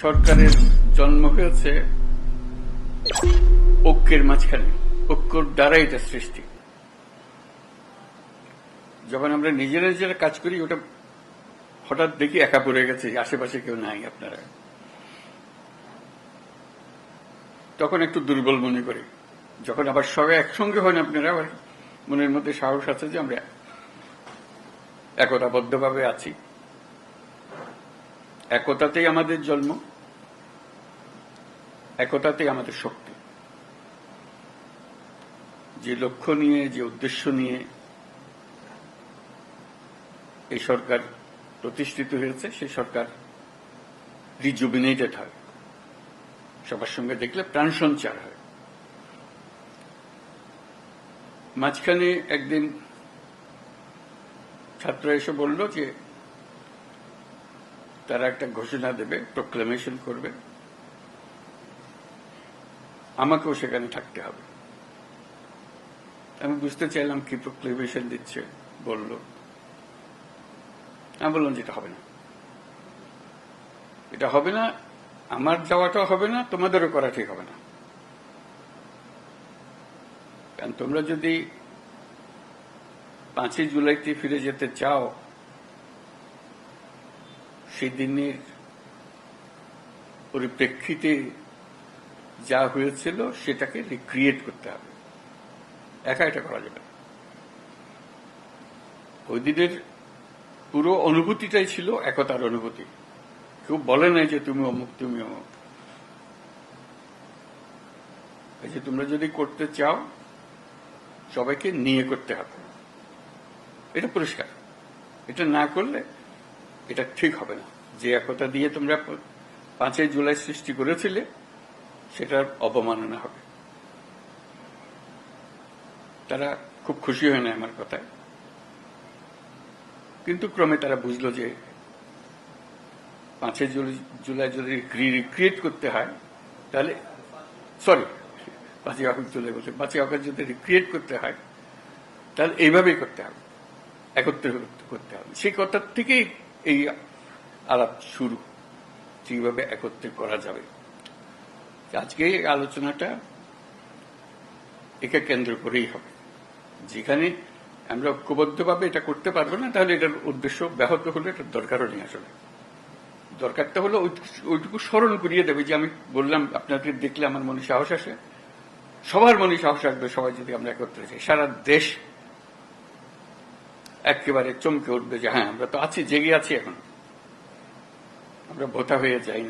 সরকারের জন্ম হয়েছে ঐক্যের মাঝখানে, ঐক্যর দ্বারাই এটা সৃষ্টি। যখন আমরা নিজেরা নিজেরা কাজ করি, ওটা হঠাৎ দেখি একা পড়ে গেছে, আশেপাশে কেউ নাই আপনারা। তখন একটু দুর্বল মনে করি। যখন আবার সবাই একসঙ্গে হন আপনারা আবার মনের মধ্যে সাহস আছে যে আমরা একতাবদ্ধভাবে আছি। একতাতেই আমাদের জন্ম, একতাতেই আমাদের শক্তি। যে লক্ষ্য নিয়ে, যে উদ্দেশ্য নিয়ে এই সরকার প্রতিষ্ঠিত হয়েছে সেই সরকার রিজুবিনেটেড হয়। সবার সঙ্গে দেখলে প্রাণ সঞ্চার হয়। মাঝখানে একদিন ছাত্র এসে বলল যে তারা একটা ঘোষণা দেবে প্রোক্লামেশন করবে। আমাকেও সেখানে থাকতে হবে। আমি বুঝতে চাইলাম কি প্রোক্লেমেশন দিচ্ছে, বলল। আমি বললাম যেটা হবে না। এটা হবে না, আমার যাওয়াটা হবে না, তোমাদেরও করা ঠিক হবে না। কারণ তোমরা যদি পাঁচই জুলাইতে ফিরে যেতে চাও সেই দিনের পরিপ্রেক্ষিতে যা হয়েছিল সেটাকে রিক্রিয়েট করতে হবে। একা এটা করা যাবে ওই দিনের পুরো অনুভূতিটাই ছিল একতার অনুভূতি। কেউ বলে নাই যে তুমি অমুক তুমি অমুক। যে তোমরা যদি করতে চাও, সবাইকে নিয়ে করতে হবে। এটা পরিষ্কার। এটা না করলে এটা ঠিক হবে না। যে একতা দিয়ে তোমরা পাঁচই জুলাই সৃষ্টি করেছিলে, সেটার অবমাননা হবে। তারা খুব খুশি হয় না আমার কথায়। কিন্তু ক্রমে তারা বুঝলো যে পাঁচই জুলাই- যদি রিক্রিয়েট করতে হয়, তাহলে সরি, পাঁচই আগস্ট জুলাই বলছে, পাঁচই আগস্ট যদি রিক্রিয়েট করতে হয়, তাহলে এইভাবেই করতে হবে। একত্রে করতে হবে। সেই কথার থেকেই এই আলাপ শুরু কীভাবে একত্রে করা যাবে? আজকে এই আলোচনাটা একে কেন্দ্র করেই হবে। যেখানে আমরা ঐক্যবদ্ধভাবে এটা করতে পারব না, তাহলে এটার উদ্দেশ্য ব্যাহত হলে, এটার দরকারও নেই আসলে। দরকারটা হলো ওইটুকু স্মরণ করিয়ে দেবে যে আমি বললাম আপনাদের দেখলে আমার মনে সাহস আসে। সবার মনে সাহস আসবে সবাই যদি আমরা একত্রে যাই। সারা দেশ একেবারে চমকে উঠবে যে হ্যাঁ আমরা তো আছি, জেগে আছি এখন। আমরা ভোতা হয়ে যাইনি।